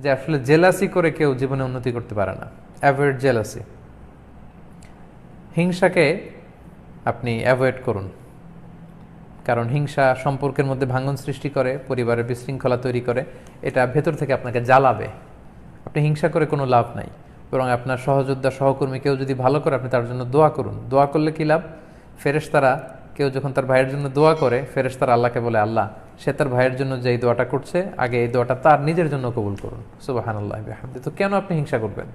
যে আসলে জেলাসি করে কেউ জীবনে উন্নতি করতে পারে না। অ্যাভয়েড জেলাসি হিংসাকে আপনি অ্যাভয়েড করুন। কারণ হিংসা সম্পর্কের মধ্যে ভাঙন সৃষ্টি করে, পরিবারের বিশৃঙ্খলা তৈরি করে, এটা ভেতর থেকে আপনাকে জ্বালাবে। আপনি হিংসা করে কোনো লাভ নাই। বরং আপনার সহযোদ্ধা, সহকর্মী কেউ যদি ভালো করে আপনি তার জন্য দোয়া করুন। দোয়া করলে কি লাভ? ফেরেশতারা কেউ যখন তার ভাইয়ের জন্য দোয়া করে, ফেরেশতারা আল্লাহকে বলে, আল্লাহ সে তার ভাইয়ের জন্য যে এই দোয়াটা করছে, আগে এই দোয়াটা তার নিজের জন্য কবুল করুন। সুবাহান আল্লাহ তো কেন আপনি হিংসা করবেন?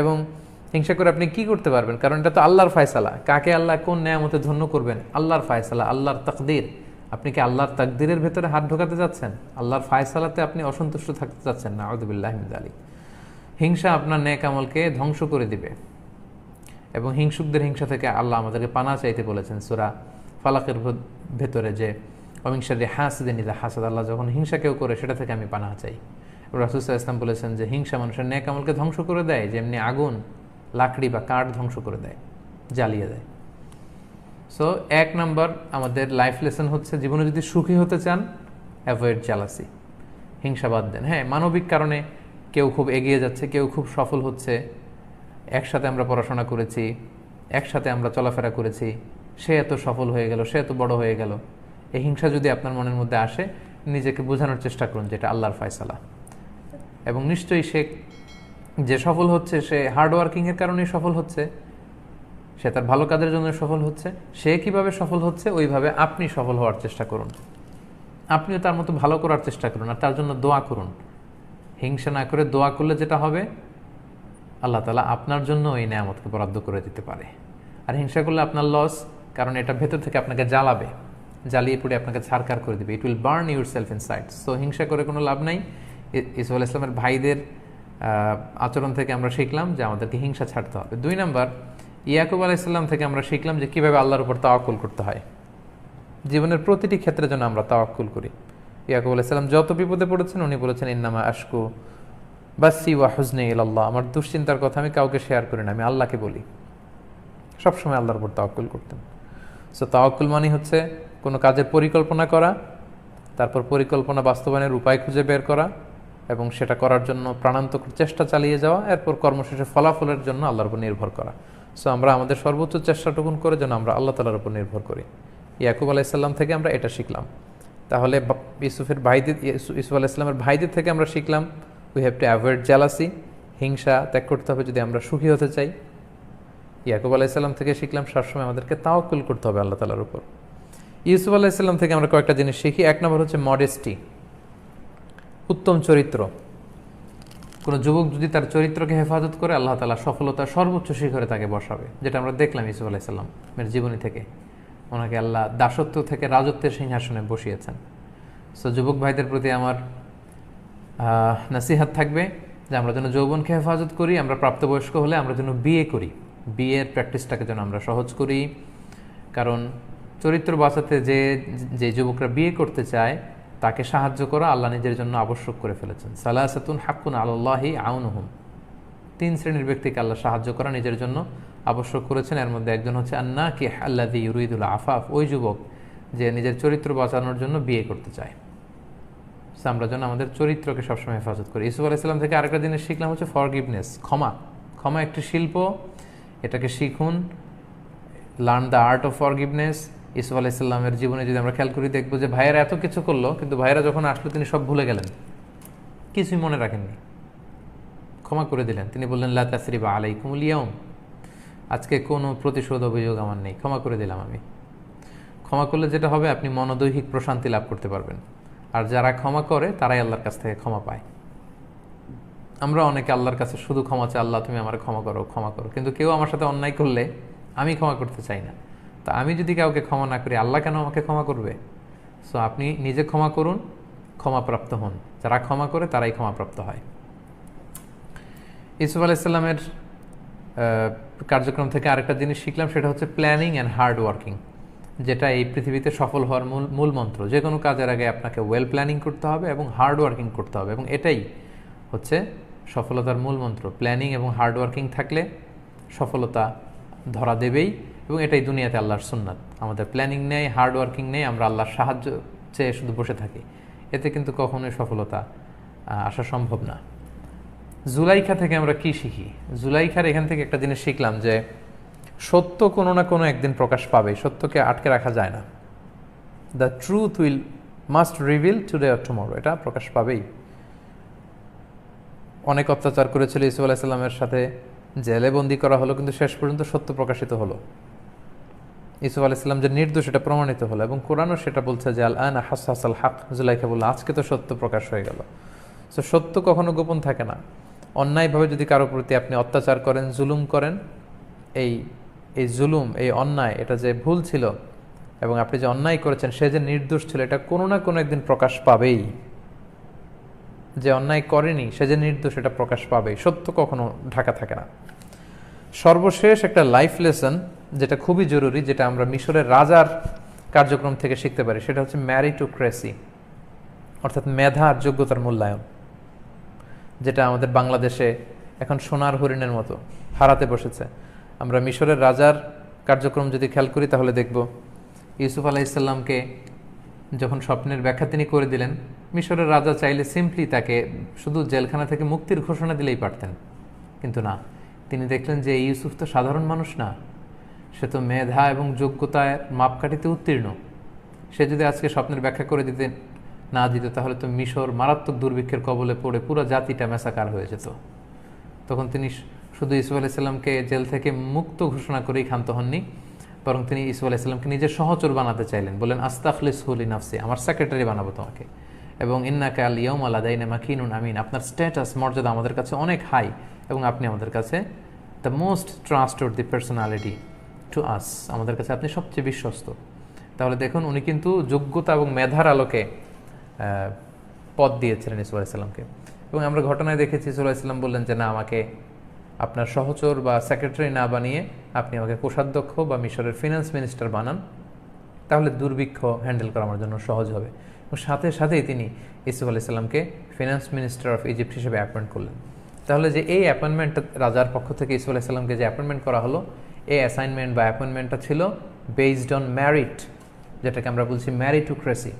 এবং হিংসা করে আপনি কি করতে পারবেন? কারণ এটা তো আল্লাহর ফায়সালা। কাকে আল্লাহ কোন ন্যায়ামতে ধন্য করবেন? আল্লাহর ফায়সালা, আল্লাহর তকদির। আপনি কি আল্লাহর তাকদিরের ভেতরে হাত ঢোকাতে যাচ্ছেন? আল্লাহর ফায়সালাতে আপনি অসন্তুষ্ট থাকতে চাচ্ছেন না আউদুবিল্লাহ আলী হিংসা আপনার ন্যাক আমলকে ধ্বংস করে দিবে। এবং হিংসুকদের হিংসা থেকে আল্লাহ আমাদেরকে পানা চাইতে বলেছেন। সুরা ফালাকের ভেতরে যে অহিংসারে হাসদে নিদা হাসাদ, আল্লাহ যখন হিংসা কেউ করে, সেটা থেকে আমি পানা চাই। রাসুসাহ ইসলাম বলেছেন যে, হিংসা মানুষের ন্যাক আমলকে ধ্বংস করে দেয়, যেমনি আগুন, লাকড়ি বা কাঠ ধ্বংস করে দেয়, জ্বালিয়ে দেয়। সো এক নাম্বার আমাদের লাইফ লেসন হচ্ছে, জীবনে যদি সুখী হতে চান অ্যাভয়েড জালাসি হিংসা বাদ দেন। হ্যাঁ মানবিক কারণে কেউ খুব এগিয়ে যাচ্ছে, কেউ খুব সফল হচ্ছে, একসাথে আমরা পড়াশোনা করেছি, একসাথে আমরা চলাফেরা করেছি, সে এত সফল হয়ে গেল, সে এত বড় হয়ে গেল। এই হিংসা যদি আপনার মনের মধ্যে আসে, নিজেকে বোঝানোর চেষ্টা করুন যেটা আল্লাহর ফয়সালা। এবং নিশ্চয়ই সে যে সফল হচ্ছে, সে হার্ড ওয়ার্কিংয়ের কারণেই সফল হচ্ছে, সে তার ভালো কাজের জন্য সফল হচ্ছে, সে কীভাবে সফল হচ্ছে, ওইভাবে আপনি সফল হওয়ার চেষ্টা করুন। আপনিও তার মতো ভালো করার চেষ্টা করুন আর তার জন্য দোয়া করুন। হিংসা না করে দোয়া করলে যেটা হবে, আল্লাহ তালা আপনার জন্য এই নেয়ামতকে বরাদ্দ করে দিতে পারে। আর হিংসা করলে আপনার লস কারণ এটা ভেতর থেকে আপনাকে জ্বালাবে। জ্বালিয়ে পড়ে আপনাকে ছাড়কার করে দিবে। It will burn yourself inside so হিংসা করে কোনো লাভ নাই। ই- ইসলামের ভাইদের আচরণ থেকে আমরা শিখলাম যে আমাদেরকে হিংসা ছাড়তে হবে। দুই নাম্বার, ইয়াকুব আলাইসাল্লাম থেকে আমরা শিখলাম যে কীভাবে আল্লাহর উপর তাওয়াক্কুল করতে হয়। জীবনের প্রতিটি ক্ষেত্রে যেন আমরা তাওয়াক্কুল করি। ইয়াকুব আলাইসাল্লাম যত বিপদে পড়েছেন, উনি বলেছেন, ইন্নামা আশকু বাসি ওয়া হুজনে আল্লাহ আমার দুশ্চিন্তার কথা আমি কাউকে শেয়ার করি না, আমি আল্লাহকে বলি। সবসময় আল্লাহর উপর তাওয়াক্কুল করতেন। সো তাওয়াক্কুল মানে হচ্ছে কোনো কাজের পরিকল্পনা করা, তারপর পরিকল্পনা বাস্তবায়নের উপায় খুঁজে বের করা এবং সেটা করার জন্য প্রাণান্তক চেষ্টা চালিয়ে যাওয়া, এরপর কর্মশেষে ফলাফলের জন্য আল্লাহর উপর নির্ভর করা। সো আমরা আমাদের সর্বোচ্চ চেষ্টাটুকুন করে যেন আমরা আল্লাহ তালার উপর নির্ভর করি। ইয়াকুব আলাইসাল্লাম থেকে আমরা এটা শিখলাম। তাহলে ইউসুফের ভাইদের, ইউসু- ইউসুফ আলাইসাল্লামের ভাইদের থেকে আমরা শিখলাম we have to avoid jealousy হিংসা ত্যাগ করতে হবে যদি আমরা সুখী হতে চাই। ইয়াকুব আলাইসাল্লাম থেকে শিখলাম, সবসময় আমাদেরকে তাওয়াক্কুল করতে হবে আল্লাহ তালার উপর। ইউসুফ আলাইসাল্লাম থেকে আমরা কয়েকটা জিনিস শিখি। এক নম্বর হচ্ছে মডেস্টি উত্তম চরিত্র। কোনো যুবক যদি তার চরিত্রকে হেফাজত করে, আল্লাহ তালা সফলতার সর্বোচ্চ শিখরে তাকে বসাবে, যেটা আমরা দেখলাম ইসুফ আলাইসাল্লামের জীবনী থেকে। ওনাকে আল্লাহ দাসত্ব থেকে রাজত্বের সিংহাসনে বসিয়েছেন। সো যুবক ভাইদের প্রতি আমার নাসিহাত থাকবে যে আমরা যেন যৌবনকে হেফাজত করি, আমরা প্রাপ্তবয়স্ক হলে আমরা যেন বিয়ে করি। বিয়ের প্র্যাকটিসটাকে যেন আমরা সহজ করি। কারণ চরিত্র বাঁচাতে যে যে যুবকরা বিয়ে করতে চায়, তাকে সাহায্য করা আল্লাহ নিজের জন্য আবশ্যক করে ফেলেছেন। সালাসাতুন হাক্কুন আল্লাহি আউনহুম। তিন শ্রেণির ব্যক্তিকে আল্লাহ সাহায্য করা নিজের জন্য আবশ্যক করেছেন। এর মধ্যে একজন হচ্ছে আন্না কি আল্লাদি ইউরিদুল আফাফ। ওই যুবক যে নিজের চরিত্র বাঁচানোর জন্য বিয়ে করতে চায়। আমরা যেন আমাদের চরিত্রকে সবসময় হেফাজত করি। ইসুফ আলাইসাল্লাম থেকে আরেকটা জিনিস শিখলাম হচ্ছে ফরগিভনেস ক্ষমা। ক্ষমা একটি শিল্প, এটাকে শিখুন learn the art of forgiveness Yusuf আলাইসাল্লামের জীবনে যদি আমরা খেয়াল করি, দেখব যে ভাইয়েরা এত কিছু করল, কিন্তু ভাইয়েরা যখন আসলো, তিনি সব ভুলে গেলেন। কিছুই মনে রাখেননি। ক্ষমা করে দিলেন। তিনি বললেন, লা তাসরিবা আলাইকুমুল ইয়াউম। আজকে কোনো প্রতিশোধ অভিযোগ আমার নেই। ক্ষমা করে দিলাম আমি। ক্ষমা করলে যেটা হবে, আপনি মনোদৈহিক প্রশান্তি লাভ করতে পারবেন। আর যারা ক্ষমা করে, তারাই আল্লাহর কাছ থেকে ক্ষমা পায়। আমরা অনেকে আল্লাহর কাছে শুধু ক্ষমা চাই, আল্লাহ, তুমি আমার ক্ষমা করো ক্ষমা করো। কিন্তু কেউ আমার সাথে অন্যায় করলে আমি ক্ষমা করতে চাই না। তা আমি যদি কাউকে ক্ষমা না করি, আল্লাহ কেন আমাকে ক্ষমা করবে? সো আপনি নিজে ক্ষমা করুন, ক্ষমাপ্রাপ্ত হন। যারা ক্ষমা করে, তারাই ক্ষমাপ্রাপ্ত হয়। ইসুফ আলাইসাল্লামের কার্যক্রম থেকে আরেকটা জিনিস শিখলাম, সেটা হচ্ছে প্ল্যানিং অ্যান্ড হার্ড ওয়ার্কিং, যেটা এই পৃথিবীতে সফল হওয়ার মূল মূল মন্ত্র। যে কোনো কাজের আগে আপনাকে ওয়েল প্ল্যানিং করতে হবে এবং হার্ড ওয়ার্কিং করতে হবে এবং এটাই হচ্ছে সফলতার মূল মন্ত্র। প্ল্যানিং এবং হার্ড ওয়ার্কিং থাকলে সফলতা ধরা দেবেই। এবং এটাই দুনিয়াতে আল্লাহর সুন্নাত। আমাদের প্ল্যানিং নেই হার্ড ওয়ার্কিং নেই, আমরা আল্লাহর সাহায্য চেয়ে শুধু বসে থাকি। এতে কিন্তু কখনোই সফলতা আসা সম্ভব না। জুলাইখা থেকে আমরা কি শিখি? জুলাইখার এখান থেকে একটা জিনিস শিখলাম যে, সত্য কোনো না কোনো একদিন প্রকাশ পাবে সত্যকে আটকে রাখা যায় না। The truth will must reveal today or tomorrow এটা প্রকাশ পাবেই। অনেক অত্যাচার করেছিল ইসুফ আলাইসাল্লামের সাথে জেলে বন্দি করা হলো, কিন্তু শেষ পর্যন্ত সত্য প্রকাশিত হলো। ইসুফ আলাইসাল্লাম যে নির্দোষ, এটা প্রমাণিত হলো এবং কোরআনও সেটা বলছে যে আল আন হাস হাসাল হাক জুলাইখা বলল, আজকে তো সত্য প্রকাশ হয়ে গেল। সো সত্য কখনো গোপন থাকে না। অন্যায়ভাবে যদি কারও প্রতি আপনি অত্যাচার করেন, জুলুম করেন, এই এই জুলুম, এই অন্যায়, এটা যে ভুল ছিল এবং আপনি যে অন্যায় করেছেন, সে যে নির্দোষ ছিল, এটা কোনো না কোনো একদিন প্রকাশ পাবেই। যে অন্যায় করেনি, সে যে নির্দোষ, এটা প্রকাশ পাবেই। সত্য কখনো ঢাকা থাকে না। সর্বশেষ একটা লাইফ লেসন যেটা খুবই জরুরি, যেটা আমরা মিশরের রাজার কার্যক্রম থেকে শিখতে পারি, সেটা হচ্ছে ম্যারিটোক্রেসি অর্থাৎ মেধা আর যোগ্যতার মূল্যায়ন, যেটা আমাদের বাংলাদেশে এখন সোনার হরিণের মতো হারাতে বসেছে। আমরা মিশরের রাজার কার্যক্রম যদি খেয়াল করি, তাহলে দেখব ইউসুফ আলাইসাল্লামকে যখন স্বপ্নের ব্যাখ্যা তিনি করে দিলেন, মিশরের রাজা চাইলে সিম্পলি তাকে শুধু জেলখানা থেকে মুক্তির ঘোষণা দিলেই পারতেন। কিন্তু না, তিনি দেখলেন যে ইউসুফ তো সাধারণ মানুষ না। সে তো মেধা এবং যোগ্যতায় মাপকাঠিতে উত্তীর্ণ। সে যদি আজকে স্বপ্নের ব্যাখ্যা করে দিতে না দিত, তাহলে তো মিশর মারাত্মক দুর্ভিক্ষের কবলে পড়ে পুরো জাতিটা মেসাকার হয়ে যেত। তখন তিনি শুধু ইসুফ আলাইসাল্লামকে জেল থেকে মুক্ত ঘোষণা করেই ক্ষান্ত হননি, বরং তিনি ইসুফ আলাইসাল্লামকে নিজের সহচর বানাতে চাইলেন। বলেন আস্তাখলিস হুলি নাফসি আমার সেক্রেটারি বানাবো তোমাকে। এবং ইন্নাকা আল ইয়ম আলাদাইনে মাকিনুন আমিন, আপনার স্ট্যাটাস, মর্যাদা আমাদের কাছে অনেক হাই এবং আপনি আমাদের কাছে the most trusted the personality to us আমাদের কাছে আপনি সবচেয়ে বিশ্বস্ত। তাহলে দেখুন, উনি কিন্তু যোগ্যতা এবং মেধার আলোকে পদ দিয়েছিলেন ইসুফ আলাইসাল্লামকে এবং আমরা ঘটনায় দেখেছি ইসুফ আলাইসাল্লাম বললেন যে, না, আমাকে আপনার সহচর বা সেক্রেটারি না বানিয়ে আপনি আমাকে কোষাধ্যক্ষ বা মিশরের ফিনান্স মিনিস্টার বানান। তাহলে দুর্ভিক্ষ হ্যান্ডেল করা আমার জন্য সহজ হবে। এবং সাথে সাথেই তিনি ইসুফ আলাইসাল্লামকে ফিনান্স মিনিস্টার অফ ইজিপ্ট হিসেবে অ্যাপয়েন্ট করলেন। তাহলে যে এই অ্যাপয়েন্টমেন্টটা রাজার পক্ষ থেকে ইসুফ আলাইসাল্লামকে যে অ্যাপয়েন্টমেন্ট করা হলো এই অ্যাসাইনমেন্ট বা অ্যাপয়েন্টমেন্টটা ছিল বেসড অন ম্যারিট যেটাকে আমরা বলছি ম্যারিটোক্রেসি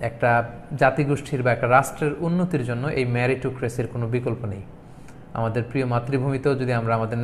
একটা জাতিগোষ্ঠীর বা একটা রাষ্ট্রের উন্নতির জন্য এই ম্যারিটোক্রেসির কোনো বিকল্প নেই। আমাদের প্রিয় মাতৃভূমিতেও যদি আমরা আমাদের